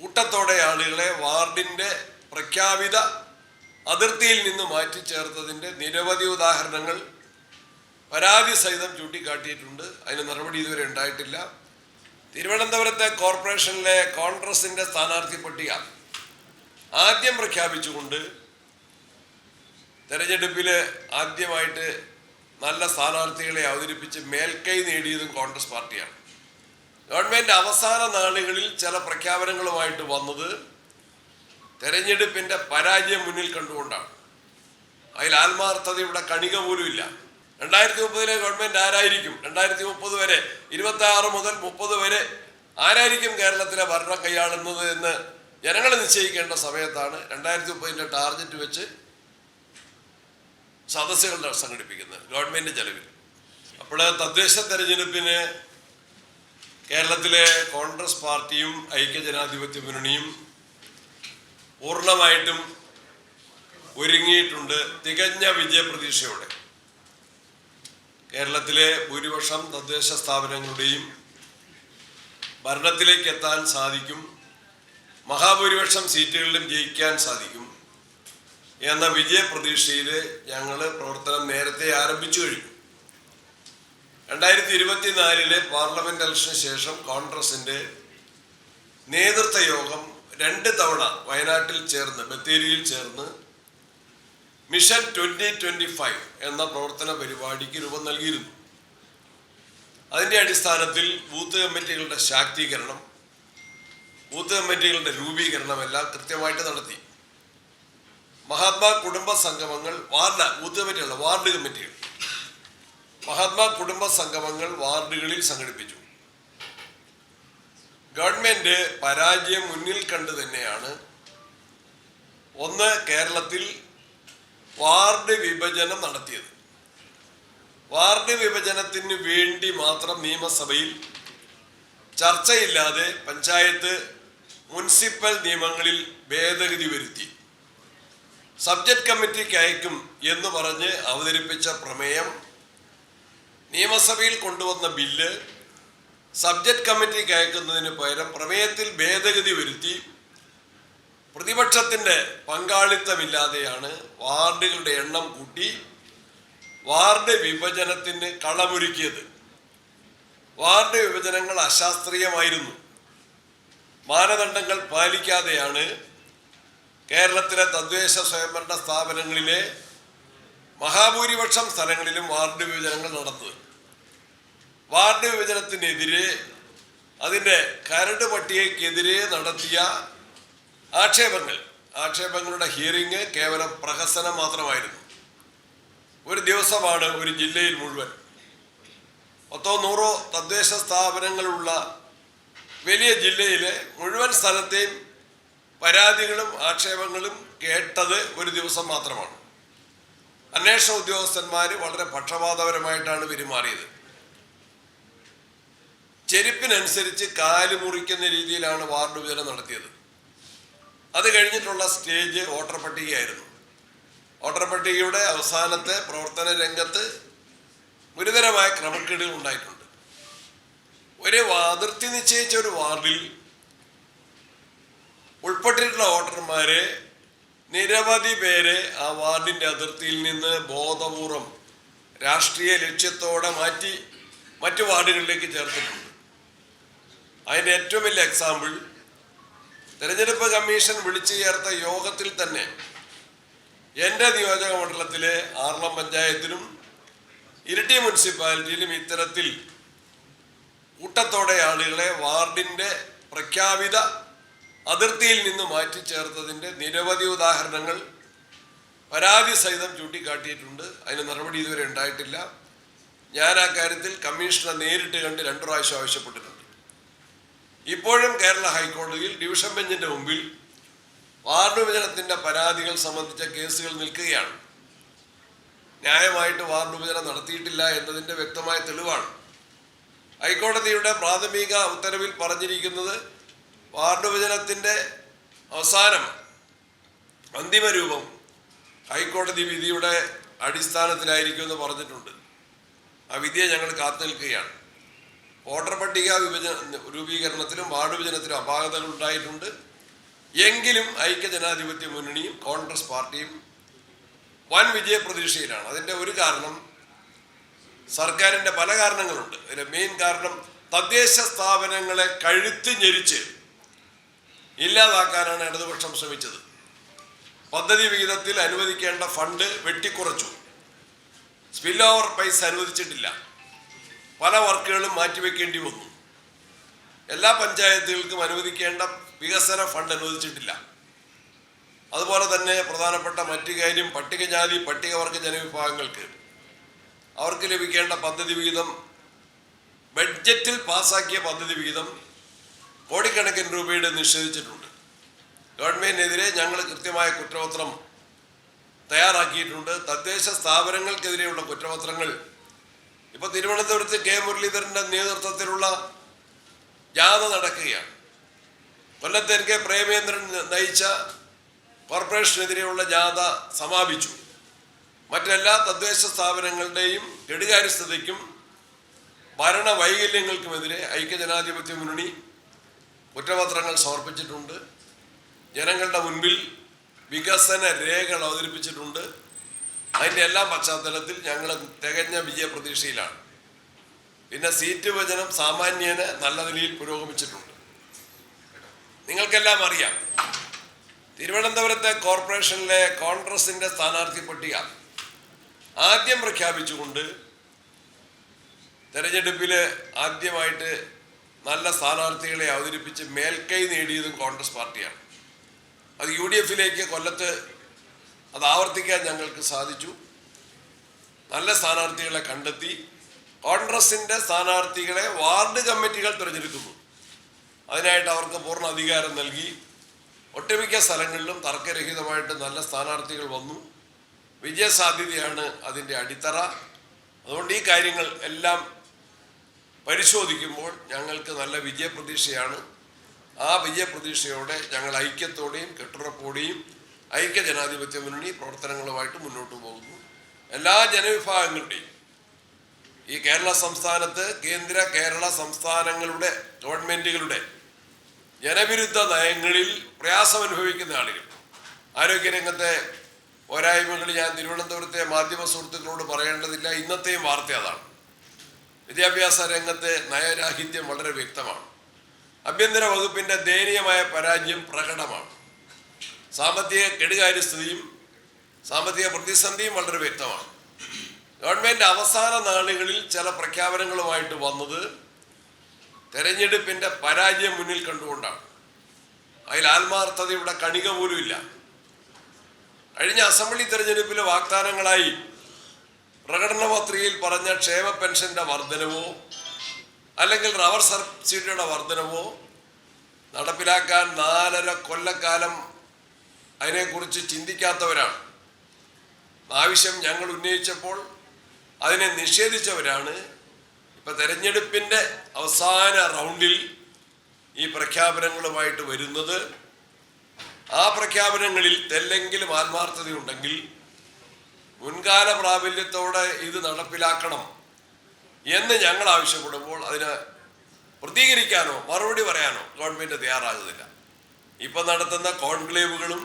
കൂട്ടത്തോടെ ആളുകളെ വാർഡിന്റെ പ്രഖ്യാപിത അതിർത്തിയിൽ നിന്ന് മാറ്റി ചേർത്തതിന്റെ നിരവധി ഉദാഹരണങ്ങൾ പരാതി സഹിതം ചൂണ്ടിക്കാട്ടിയിട്ടുണ്ട്. അതിന് നടപടി ഇതുവരെ ഉണ്ടായിട്ടില്ല. തിരുവനന്തപുരത്തെ കോർപ്പറേഷനിലെ കോൺഗ്രസിന്റെ സ്ഥാനാർത്ഥി പട്ടിക ആദ്യം പ്രഖ്യാപിച്ചുകൊണ്ട് തെരഞ്ഞെടുപ്പിൽ ആദ്യമായിട്ട് നല്ല സ്ഥാനാർത്ഥികളെ അവതരിപ്പിച്ച് മേൽക്കൈ നേടിയതും കോൺഗ്രസ് പാർട്ടിയാണ്. ഗവൺമെന്റ് അവസാന നാളുകളിൽ ചില പ്രഖ്യാപനങ്ങളുമായിട്ട് വന്നത് തെരഞ്ഞെടുപ്പിന്റെ പരാജയം മുന്നിൽ കണ്ടുകൊണ്ടാണ്. അതിൽ ആത്മാർത്ഥതയുടെ കണിക പോലും ഇല്ല. രണ്ടായിരത്തി മുപ്പതിലെ ഗവൺമെന്റ് ആരായിരിക്കും? രണ്ടായിരത്തി മുപ്പത് വരെ ഇരുപത്തി ആറ് മുതൽ മുപ്പത് വരെ ആരായിരിക്കും കേരളത്തിലെ ഭരണം കൈയാളുന്നത് എന്ന് ജനങ്ങൾ നിശ്ചയിക്കേണ്ട സമയത്താണ് രണ്ടായിരത്തി മുപ്പതിന്റെ ടാർഗറ്റ് വെച്ച് സദസ്സുകൾ സംഘടിപ്പിക്കുന്നത് ഗവൺമെന്റ് ചെലവിൽ. അപ്പോൾ തദ്ദേശ തെരഞ്ഞെടുപ്പിന് കേരളത്തിലെ കോൺഗ്രസ് പാർട്ടിയും ഐക്യജനാധിപത്യ മുന്നണിയും പൂർണമായിട്ടും ഒരുങ്ങിയിട്ടുണ്ട് തികഞ്ഞ വിജയപ്രതീക്ഷയോടെ. കേരളത്തിലെ ഭൂരിപക്ഷം തദ്ദേശ സ്ഥാപനങ്ങളുടെയും ഭരണത്തിലേക്ക് എത്താൻ സാധിക്കും മഹാഭൂരിപക്ഷം സീറ്റുകളിലും ജയിക്കാൻ സാധിക്കും എന്ന വിജയപ്രതീക്ഷയിൽ ഞങ്ങൾ പ്രവർത്തനം നേരത്തെ ആരംഭിച്ചു കഴിഞ്ഞു. രണ്ടായിരത്തി ഇരുപത്തിനാലിലെ പാർലമെന്റ് ഇലക്ഷന് ശേഷം കോൺഗ്രസിന്റെ നേതൃത്വ യോഗം രണ്ട് തവണ വയനാട്ടിൽ ചേർന്ന് ബത്തേരിയിൽ ചേർന്ന് മിഷൻ ട്വന്റി ട്വന്റി ഫൈവ് എന്ന പ്രവർത്തന പരിപാടിക്ക് രൂപം നൽകിയിരുന്നു. അതിന്റെ അടിസ്ഥാനത്തിൽ ബൂത്ത് കമ്മിറ്റികളുടെ ശാക്തീകരണം ബൂത്ത് കമ്മിറ്റികളുടെ രൂപീകരണം എല്ലാം കൃത്യമായിട്ട് നടത്തി. മഹാത്മാ കുടുംബ സംഗമങ്ങൾ വാർഡ് ബൂത്ത് കമ്മിറ്റികളുടെ വാർഡ് കമ്മിറ്റികൾ. മഹാത്മാ കുടുംബ സംഗമങ്ങൾ വാർഡുകളിൽ സംഘടിപ്പിച്ചു. ഗവൺമെന്റ് പരാജയം മുന്നിൽ കണ്ടു തന്നെയാണ്. ഒന്ന് കേരളത്തിൽ വാർഡ് വിഭജനം നടത്തിയത്. വാർഡ് വിഭജനത്തിന് വേണ്ടി മാത്രം നിയമസഭയിൽ ചർച്ചയില്ലാതെ പഞ്ചായത്ത് മുനിസിപ്പൽ നിയമങ്ങളിൽ ഭേദഗതി വരുത്തി. സബ്ജക്ട് കമ്മിറ്റിക്ക് അയക്കും എന്ന് പറഞ്ഞ് അവതരിപ്പിച്ച പ്രമേയം നിയമസഭയിൽ കൊണ്ടുവന്ന ബില്ല് സബ്ജക്ട് കമ്മിറ്റി അയക്കുന്നതിന് പകരം പ്രമേയത്തിൽ ഭേദഗതി വരുത്തി പ്രതിപക്ഷത്തിന്റെ പങ്കാളിത്തമില്ലാതെയാണ് വാർഡുകളുടെ എണ്ണം കൂട്ടി വാർഡ് വിഭജനത്തിന് കളമൊരുക്കിയത്. വാർഡ് വിഭജനങ്ങൾ അശാസ്ത്രീയമായിരുന്നു. മാനദണ്ഡങ്ങൾ പാലിക്കാതെയാണ് കേരളത്തിലെ തദ്ദേശ സ്വയംഭരണ സ്ഥാപനങ്ങളിലെ മഹാഭൂരിപക്ഷം സ്ഥലങ്ങളിലും വാർഡ് വിഭജനങ്ങൾ നടന്നത് വാർഡ് വിഭജനത്തിനെതിരെ അതിന്റെ കരട് പട്ടികയ്ക്കെതിരെ നടത്തിയ ആക്ഷേപങ്ങൾ. ആക്ഷേപങ്ങളുടെ ഹിയറിങ് കേവലം പ്രഹസനം മാത്രമായിരുന്നു. ഒരു ദിവസമാണ് ഒരു ജില്ലയിൽ മുഴുവൻ. പത്തോ നൂറോ തദ്ദേശ സ്ഥാപനങ്ങളുള്ള വലിയ ജില്ലയിലെ മുഴുവൻ സ്ഥലത്തെയും പരാതികളും ആക്ഷേപങ്ങളും കേട്ടത് ഒരു ദിവസം മാത്രമാണ്. അന്വേഷണ ഉദ്യോഗസ്ഥന്മാർ വളരെ പക്ഷപാതപരമായിട്ടാണ് പെരുമാറിയത്. ചെരുപ്പിനനുസരിച്ച് കാൽ മുറിക്കുന്ന രീതിയിലാണ് വാർഡ് വിഭജനം നടത്തിയത്. അത് കഴിഞ്ഞിട്ടുള്ള സ്റ്റേജ് വോട്ടർ പട്ടികയായിരുന്നു വോട്ടർ പട്ടികയുടെ അവസാനത്തെ പ്രവർത്തന രംഗത്ത് ഗുരുതരമായ ക്രമക്കേടുകൾ ഉണ്ടായിട്ടുണ്ട്. ഒരു അതിർത്തി നിശ്ചയിച്ച ഒരു വാർഡിൽ ഉൾപ്പെട്ടിട്ടുള്ള വോട്ടർമാരെ നിരവധി പേരെ ആ വാർഡിന്റെ അതിർത്തിയിൽ നിന്ന് ബോധപൂർവം രാഷ്ട്രീയ ലക്ഷ്യത്തോടെ മാറ്റി മറ്റു വാർഡുകളിലേക്ക് ചേർത്തിട്ടുണ്ട്. അതിന്റെ ഏറ്റവും വലിയ എക്സാമ്പിൾ തെരഞ്ഞെടുപ്പ് കമ്മീഷൻ വിളിച്ചു ചേർത്ത യോഗത്തിൽ തന്നെ എന്റെ നിയോജക മണ്ഡലത്തിലെ ആർളം പഞ്ചായത്തിലും ഇരിട്ടി മുനിസിപ്പാലിറ്റിയിലും ഇത്തരത്തിൽ കൂട്ടത്തോടെ ആളുകളെ വാർഡിന്റെ പ്രഖ്യാപിത അതിർത്തിയിൽ നിന്ന് മാറ്റി ചേർത്തതിന്റെ നിരവധി ഉദാഹരണങ്ങൾ പരാതി സഹിതം ചൂണ്ടിക്കാട്ടിയിട്ടുണ്ട്. അതിന് നടപടി ഇതുവരെ ഉണ്ടായിട്ടില്ല. ഞാൻ ആ കാര്യത്തിൽ കമ്മീഷണറെ നേരിട്ട് കണ്ട് രണ്ടു പ്രാവശ്യം ആവശ്യപ്പെട്ടിട്ടുണ്ട്. ഇപ്പോഴും കേരള ഹൈക്കോടതിയിൽ ഡിവിഷൻ ബെഞ്ചിന്റെ മുമ്പിൽ വാർഡ് വിഭജനത്തിന്റെ പരാതികൾ സംബന്ധിച്ച കേസുകൾ നിൽക്കുകയാണ്. ന്യായമായിട്ട് വാർഡ് വിഭജനം നടത്തിയിട്ടില്ല എന്നതിന്റെ വ്യക്തമായ തെളിവാണ്. ഹൈക്കോടതിയുടെ പ്രാഥമിക ഉത്തരവിൽ പറഞ്ഞിരിക്കുന്നത് വാർഡ് വിഭജനത്തിന്റെ അവസാനം അന്തിമ രൂപം ഹൈക്കോടതി വിധിയുടെ അടിസ്ഥാനത്തിലായിരിക്കും എന്ന് പറഞ്ഞിട്ടുണ്ട്. ആ വിധിയെ ഞങ്ങൾ കാത്തു നിൽക്കുകയാണ്. വോട്ടർ പട്ടിക വിഭജന രൂപീകരണത്തിലും വാർഡ് വിഭജനത്തിലും അപാകതകൾ ഉണ്ടായിട്ടുണ്ട്. എങ്കിലും ഐക്യ ജനാധിപത്യ മുന്നണിയും കോൺഗ്രസ് പാർട്ടിയും വൻ വിജയപ്രതീക്ഷയിലാണ്. അതിന്റെ ഒരു കാരണം സർക്കാരിന്റെ പല കാരണങ്ങളുണ്ട്. അതിന്റെ മെയിൻ കാരണം തദ്ദേശ സ്ഥാപനങ്ങളെ കഴുത്ത് ഞെരിച്ച് ഇല്ലാതാക്കാനാണ് ഇടതുപക്ഷം ശ്രമിച്ചത്. പദ്ധതി വിഹിതത്തിൽ അനുവദിക്കേണ്ട ഫണ്ട് വെട്ടിക്കുറച്ചു. സ്പിൽ ഓവർ പൈസ അനുവദിച്ചിട്ടില്ല. പല വർക്കുകളും മാറ്റിവെക്കേണ്ടി വന്നു. എല്ലാ പഞ്ചായത്തുകൾക്കും അനുവദിക്കേണ്ട വികസന ഫണ്ട് അനുവദിച്ചിട്ടില്ല. അതുപോലെ തന്നെ പ്രധാനപ്പെട്ട മറ്റു കാര്യം പട്ടികജാതി പട്ടികവർഗ ജനവിഭാഗങ്ങൾക്ക്. അവർക്ക് ലഭിക്കേണ്ട പദ്ധതി വിഹിതം ബഡ്ജറ്റിൽ പാസാക്കിയ പദ്ധതി വിഹിതം കോടിക്കണക്കിന് രൂപയുടെ നിഷേധിച്ചിട്ടുണ്ട്. ഗവൺമെന്റിനെതിരെ ഞങ്ങൾ കൃത്യമായ കുറ്റപത്രം തയ്യാറാക്കിയിട്ടുണ്ട്. തദ്ദേശ സ്ഥാപനങ്ങൾക്കെതിരെയുള്ള കുറ്റപത്രങ്ങൾ. ഇപ്പോൾ തിരുവനന്തപുരത്ത് കെ മുരളീധരന്റെ നേതൃത്വത്തിലുള്ള ജാഥ നടക്കുകയാണ്. കൊല്ലത്തെ കെ പ്രേമേന്ദ്രൻ നയിച്ച കോർപ്പറേഷനെതിരെയുള്ള ജാഥ സമാപിച്ചു. മറ്റെല്ലാ തദ്ദേശ സ്ഥാപനങ്ങളുടെയും കെടുകാര്യസ്ഥതയ്ക്കും ഭരണ വൈകല്യങ്ങൾക്കുമെതിരെ ഐക്യജനാധിപത്യ മുന്നണി കുറ്റപത്രങ്ങൾ സമർപ്പിച്ചിട്ടുണ്ട്. ജനങ്ങളുടെ മുൻപിൽ വികസന രേഖകൾ അവതരിപ്പിച്ചിട്ടുണ്ട്. അതിന്റെ എല്ലാ പശ്ചാത്തലത്തിൽ ഞങ്ങൾ തികഞ്ഞ വിജയപ്രതീക്ഷയിലാണ്. പിന്നെ സീറ്റ് വിഭജനം സാമാന്യേന നല്ല നിലയിൽ പുരോഗമിച്ചിട്ടുണ്ട്. നിങ്ങൾക്കെല്ലാം അറിയാം തിരുവനന്തപുരത്തെ കോർപ്പറേഷനിലെ കോൺഗ്രസിന്റെ സ്ഥാനാർത്ഥി പട്ടിക ആദ്യം പ്രഖ്യാപിച്ചുകൊണ്ട് തെരഞ്ഞെടുപ്പിൽ ആദ്യമായിട്ട് നല്ല സ്ഥാനാർത്ഥികളെ അവതരിപ്പിച്ച് മേൽക്കൈ നേടിയതും കോൺഗ്രസ് പാർട്ടിയാണ്. അത് യു ഡി എഫിലേക്ക് കൊല്ലത്ത് അത് ആവർത്തിക്കാൻ ഞങ്ങൾക്ക് സാധിച്ചു. നല്ല സ്ഥാനാർത്ഥികളെ കണ്ടെത്തി കോൺഗ്രസിന്റെ സ്ഥാനാർത്ഥികളെ വാർഡ് കമ്മിറ്റികൾ തിരഞ്ഞെടുക്കുന്നു. അതിനായിട്ട് അവർക്ക് പൂർണ അധികാരം നൽകി. ഒട്ടുമിക്ക സ്ഥലങ്ങളിലും തർക്കരഹിതമായിട്ട് നല്ല സ്ഥാനാർത്ഥികൾ വന്നു. വിജയസാധ്യതയാണ് അതിന്റെ അടിത്തറ. അതുകൊണ്ട് ഈ കാര്യങ്ങൾ എല്ലാം പരിശോധിക്കുമ്പോൾ ഞങ്ങൾക്ക് നല്ല വിജയപ്രതീക്ഷയാണ്. ആ വിജയപ്രതീക്ഷയോടെ ഞങ്ങൾ ഐക്യത്തോടെയും കെട്ടുറപ്പോടെയും ഐക്യ ജനാധിപത്യ മുന്നണി പ്രവർത്തനങ്ങളുമായിട്ട് മുന്നോട്ട് പോകുന്നു. എല്ലാ ജനവിഭാഗങ്ങളുടെയും ഈ കേരള സംസ്ഥാനത്ത് കേന്ദ്ര കേരള സംസ്ഥാനങ്ങളുടെ ഗവൺമെന്റുകളുടെ ജനവിരുദ്ധ നയങ്ങളിൽ പ്രയാസം അനുഭവിക്കുന്ന ആളുകൾ. ആരോഗ്യരംഗത്തെ പോരായ്മകൾ ഞാൻ തിരുവനന്തപുരത്തെ മാധ്യമ സുഹൃത്തുക്കളോട് പറയേണ്ടതില്ല. ഇന്നത്തെയും വാർത്ത അതാണ്. വിദ്യാഭ്യാസ രംഗത്തെ നയരാഹിത്യം വളരെ വ്യക്തമാണ്. ആഭ്യന്തര വകുപ്പിന്റെ ദയനീയമായ പരാജയം പ്രകടമാണ്. സാമ്പത്തിക കെടുകാര്യസ്ഥിതിയും സാമ്പത്തിക പ്രതിസന്ധിയും വളരെ വ്യക്തമാണ്. ഗവൺമെന്റ് അവസാന നാളുകളിൽ ചില പ്രഖ്യാപനങ്ങളുമായിട്ട് വന്നത് തെരഞ്ഞെടുപ്പിന്റെ പരാജയം മുന്നിൽ കണ്ടുകൊണ്ടാണ്. അതിൽ ആത്മാർത്ഥതയുടെ കണിക പോലുമില്ല കഴിഞ്ഞ അസംബ്ലി തെരഞ്ഞെടുപ്പിലെ വാഗ്ദാനങ്ങളായി പ്രകടന പത്രികയിൽ പറഞ്ഞ ക്ഷേമ പെൻഷന്റെ വർധനവോ അല്ലെങ്കിൽ റബ്ബർ സബ്സിഡിയുടെ വർധനവോ നടപ്പിലാക്കാൻ നാലര കൊല്ലക്കാലം അതിനെക്കുറിച്ച് ചിന്തിക്കാത്തവരാണ്. ആവശ്യം ഞങ്ങൾ ഉന്നയിച്ചപ്പോൾ അതിനെ നിഷേധിച്ചവരാണ്. ഇപ്പം തെരഞ്ഞെടുപ്പിന്റെ അവസാന റൗണ്ടിൽ ഈ പ്രഖ്യാപനങ്ങളുമായിട്ട് വരുന്നത്. ആ പ്രഖ്യാപനങ്ങളിൽ തെല്ലെങ്കിലും ആത്മാർത്ഥതയുണ്ടെങ്കിൽ മുൻകാല പ്രാബല്യത്തോടെ ഇത് നടപ്പിലാക്കണം എന്ന് ഞങ്ങൾ ആവശ്യപ്പെടുമ്പോൾ അതിന് പ്രതികരിക്കാനോ മറുപടി പറയാനോ ഗവൺമെന്റ് തയ്യാറാകുന്നില്ല. ഇപ്പം നടത്തുന്ന കോൺക്ലേവുകളും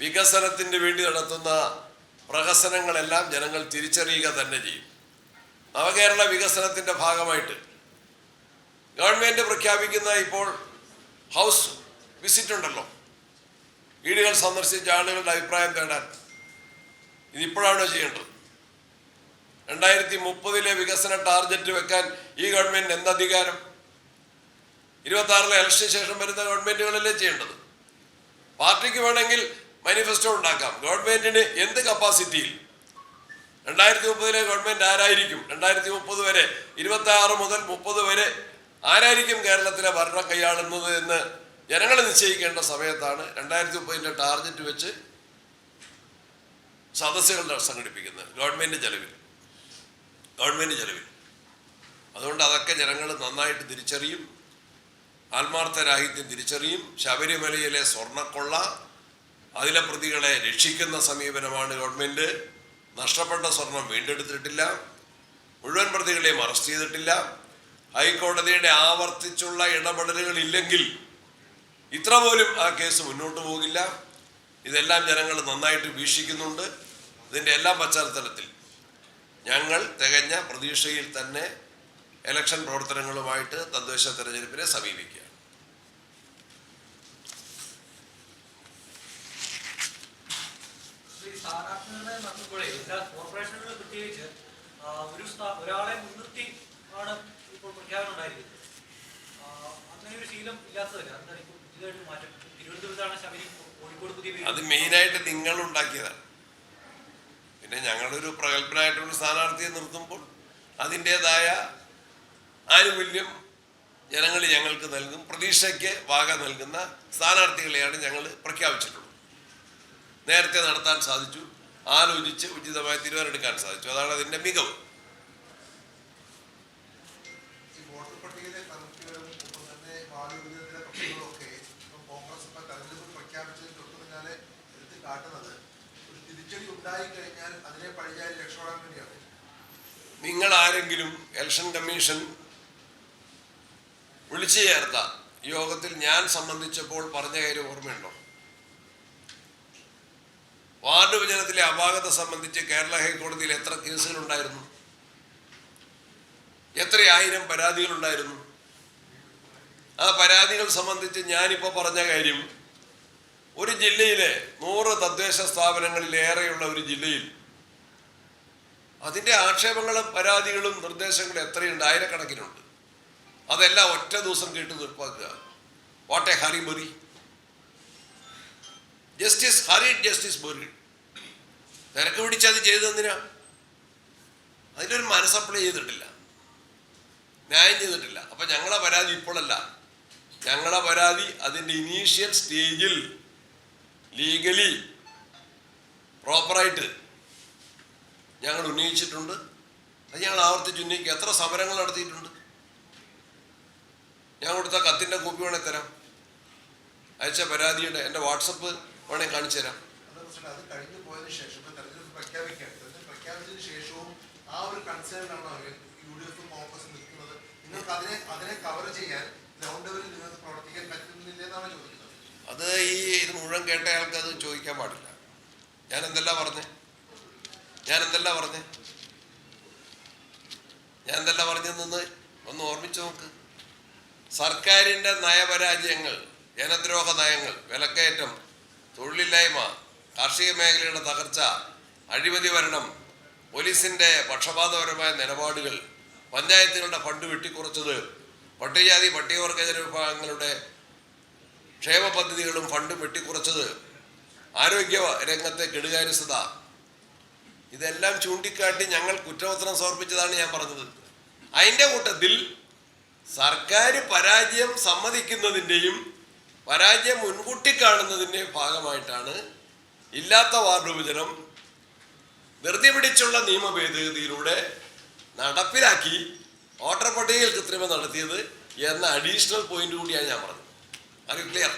വികസനത്തിന് വേണ്ടി നടത്തുന്ന പ്രഹസനങ്ങളെല്ലാം ജനങ്ങൾ തിരിച്ചറിയുക തന്നെ ചെയ്യും. നവകേരള വികസനത്തിന്റെ ഭാഗമായിട്ട് ഗവൺമെന്റ് പ്രഖ്യാപിക്കുന്ന ഇപ്പോൾ ഹൗസ് വിസിറ്റ് ഉണ്ടല്ലോ. വീടുകൾ സന്ദർശിച്ച ആളുകളുടെ അഭിപ്രായം തേടാൻ ഇതിപ്പോഴാണോ ചെയ്യേണ്ടത്? രണ്ടായിരത്തി മുപ്പതിലെ വികസന ടാർഗറ്റ് വെക്കാൻ ഈ ഗവൺമെന്റ് എന്ത് അധികാരം? ഇരുപത്തി ആറിലെ ഇലക്ഷന് ശേഷം വരുന്ന ഗവൺമെന്റുകളല്ലേ ചെയ്യേണ്ടത്? പാർട്ടിക്ക് വേണമെങ്കിൽ മാനിഫെസ്റ്റോ ഉണ്ടാക്കാം. ഗവൺമെന്റിന് എന്ത് കപ്പാസിറ്റിയിൽ? രണ്ടായിരത്തി മുപ്പതിലെ ഗവൺമെന്റ് ആരായിരിക്കും? രണ്ടായിരത്തി മുപ്പത് വരെ ഇരുപത്തി ആറ് മുതൽ മുപ്പത് വരെ ആരായിരിക്കും കേരളത്തിലെ ഭരണം കൈയാളുന്നത് എന്ന് ജനങ്ങൾ നിശ്ചയിക്കേണ്ട സമയത്താണ് രണ്ടായിരത്തി മുപ്പതിന്റെ ടാർഗറ്റ് വെച്ച് സദസ്സുകൾ സംഘടിപ്പിക്കുന്നത്. ഗവൺമെന്റ് ചെലവിൽ. ഗവൺമെന്റ് ചെലവിൽ. അതുകൊണ്ട് അതൊക്കെ ജനങ്ങൾ നന്നായിട്ട് തിരിച്ചറിയും. ആത്മാർത്ഥരാഹിത്യം തിരിച്ചറിയും. ശബരിമലയിലെ സ്വർണക്കൊള്ള അതിലെ പ്രതികളെ രക്ഷിക്കുന്ന സമീപനമാണ് ഗവൺമെന്റ് നഷ്ടപ്പെട്ട സ്വർണം വീണ്ടെടുത്തിട്ടില്ല. മുഴുവൻ പ്രതികളെയും അറസ്റ്റ് ചെയ്തിട്ടില്ല. ഹൈക്കോടതിയുടെ ആവർത്തിച്ചുള്ള ഇടപെടലുകൾ ഇല്ലെങ്കിൽ ഇത്ര പോലും ആ കേസ് മുന്നോട്ട് പോകില്ല. ഇതെല്ലാം ജനങ്ങൾ നന്നായിട്ട് വീക്ഷിക്കുന്നുണ്ട്. ഇതിന്റെ എല്ലാം പശ്ചാത്തലത്തിൽ ഞങ്ങൾ തികഞ്ഞ പ്രതീക്ഷയിൽ തന്നെ ഇലക്ഷൻ പ്രവർത്തനങ്ങളുമായിട്ട് തദ്ദേശ തെരഞ്ഞെടുപ്പിനെ സമീപിക്കുക ഈ സ്ഥാനാർത്ഥി നിർണയം നടത്തുമ്പോഴേ എല്ലാ കോർപ്പറേഷനുകളിൽ പ്രത്യേകിച്ച് ആ, ഒരു സ്ഥാ- ഒരാളെ മുൻനിർത്തി ആണ് ഇപ്പോൾ പ്രഖ്യാപനം ഉണ്ടായിരിക്കുന്നത്. ആ, അങ്ങനെ ഒരു ശീലം ഇല്ലാത്തതല്ല. എന്താണ് ഇപ്പോൾ പുതിയതായിട്ട് മാറ്റം? തിരുവനന്തപുരത്താണ് ശബരി കോഴിക്കോട് പുതിയ പേര്. അത് മെയിനായിട്ട് നിങ്ങൾ ഉണ്ടാക്കിയതാണ്. പിന്നെ ഞങ്ങളൊരു പ്രഗത്ഭനായിട്ടുള്ള സ്ഥാനാർത്ഥിയെ നിർത്തുമ്പോൾ അതിന്റെതായ ആനുകൂല്യം ജനങ്ങൾ ഞങ്ങൾക്ക് നൽകും പ്രതീക്ഷയ്ക്ക് വാക നൽകുന്ന സ്ഥാനാർത്ഥികളെയാണ് ഞങ്ങൾ പ്രഖ്യാപിച്ചിട്ടുള്ളത്. നേരത്തെ നടത്താൻ സാധിച്ചു ആലോചിച്ച് ഉചിതമായ തീരുമാനമെടുക്കാൻ സാധിച്ചു. അതാണ് അതിന്റെ മികവ്. കാട്ടുന്നത് തിരിച്ചടി ഉണ്ടായി കഴിഞ്ഞാൽ അതിനെ പഴിചാരി രക്ഷപ്പെടാൻ വേണ്ടിയാണ്. നിങ്ങൾ ആരെങ്കിലും ഇലക്ഷൻ കമ്മീഷൻ വിളിച്ചു ചേർത്ത യോഗത്തിൽ ഞാൻ സംബന്ധിച്ചപ്പോൾ പറഞ്ഞ കാര്യം ഓർമ്മയുണ്ടോ? വാർഡ് വിഭജനത്തിലെ അപാകത സംബന്ധിച്ച് കേരള ഹൈക്കോടതിയിൽ എത്ര കേസുകളുണ്ടായിരുന്നു? എത്ര ആയിരം പരാതികൾ ഉണ്ടായിരുന്നു ആ പരാതികൾ സംബന്ധിച്ച് ഞാനിപ്പോൾ പറഞ്ഞ കാര്യം ഒരു ജില്ലയിലെ നൂറ് തദ്ദേശ സ്ഥാപനങ്ങളിലേറെയുള്ള ഒരു ജില്ലയിൽ അതിന്റെ ആക്ഷേപങ്ങളും പരാതികളും നിർദ്ദേശങ്ങളും എത്രയുണ്ട്? ആയിരക്കണക്കിനുണ്ട്. അതെല്ലാം ഒറ്റ ദിവസം കേട്ട് തീർപ്പാക്കുക. What a hurry burry. Justice hurry justice burry. തിരക്ക് പിടിച്ച് അത് ചെയ്തെന്തിനാ അതിലൊരു മനസ്സപ്ലൈ ചെയ്തിട്ടില്ല. ന്യായം ചെയ്തിട്ടില്ല. അപ്പം ഞങ്ങളെ പരാതി ഇപ്പോഴല്ല. ഞങ്ങളെ പരാതി അതിന്റെ ഇനീഷ്യൽ സ്റ്റേജിൽ ലീഗലി പ്രോപ്പറായിട്ട് ഞങ്ങൾ ഉന്നയിച്ചിട്ടുണ്ട്. അത് ഞങ്ങൾ ആവർത്തിച്ച് ഉന്നയിക്കുക എത്ര സമരങ്ങൾ നടത്തിയിട്ടുണ്ട്. ഞാൻ കൊടുത്ത കത്തിന്റെ കോപ്പി വേണേൽ തരാം. അയച്ച പരാതിയുടെ എന്റെ വാട്സപ്പ് വേണേൽ കാണിച്ചു തരാം. നിങ്ങൾക്ക് അതിനെ അതിനെ കവർ ചെയ്യാൻ ഗ്രൗണ്ട് ലെവലിൽ നിങ്ങൾക്ക് പ്രവർത്തിക്കാൻ പറ്റുന്നില്ലെന്നാണ് ചോദിക്കുന്നത്. അത് ഈ ഇത് മുഴുവൻ കേട്ട ആൾക്ക് അത് ചോദിക്കാൻ പാടില്ല. ഞാൻ എന്തെല്ലാം പറഞ്ഞേ? ഞാൻ എന്തെല്ലാം പറഞ്ഞേ? ഞാൻ എന്തെല്ലാം പറഞ്ഞെന്ന് ഒന്ന് ഓർമ്മിച്ച് നോക്ക്. സർക്കാരിന്റെ നയപരാജയങ്ങൾ ജനദ്രോഹ നയങ്ങൾ വിലക്കയറ്റം തൊഴിലില്ലായ്മ കാർഷിക മേഖലയുടെ തകർച്ച അഴിമതി ഭരണം പോലീസിന്റെ പക്ഷപാതപരമായ നിലപാടുകൾ പഞ്ചായത്തുകളുടെ ഫണ്ട് വെട്ടിക്കുറച്ചത് പട്ടികജാതി പട്ടികവർഗജന ജനവിഭാഗങ്ങളുടെ ക്ഷേമ പദ്ധതികളും ഫണ്ടും വെട്ടിക്കുറച്ചത് ആരോഗ്യ രംഗത്തെ കെടുകാര്യസ്ഥത. ഇതെല്ലാം ചൂണ്ടിക്കാട്ടി ഞങ്ങൾ കുറ്റപത്രം സമർപ്പിച്ചതാണ് ഞാൻ പറഞ്ഞത്. അതിന്റെ കൂട്ടത്തിൽ സർക്കാർ പരാജയം സമ്മതിക്കുന്നതിന്റെയും പരാജയം മുൻകൂട്ടി കാണുന്നതിന്റെയും ഭാഗമായിട്ടാണ് ഇല്ലാത്ത വാർഡ് വിഭജനം ധൃതി പിടിച്ചുള്ള നിയമ ഭേദഗതിയിലൂടെ നടപ്പിലാക്കി വോട്ടർ പട്ടികയിൽ കൃത്രിമം നടത്തിയത് എന്ന അഡീഷണൽ പോയിന്റ് കൂടിയാണ് ഞാൻ പറഞ്ഞത്. അത് ക്ലിയർ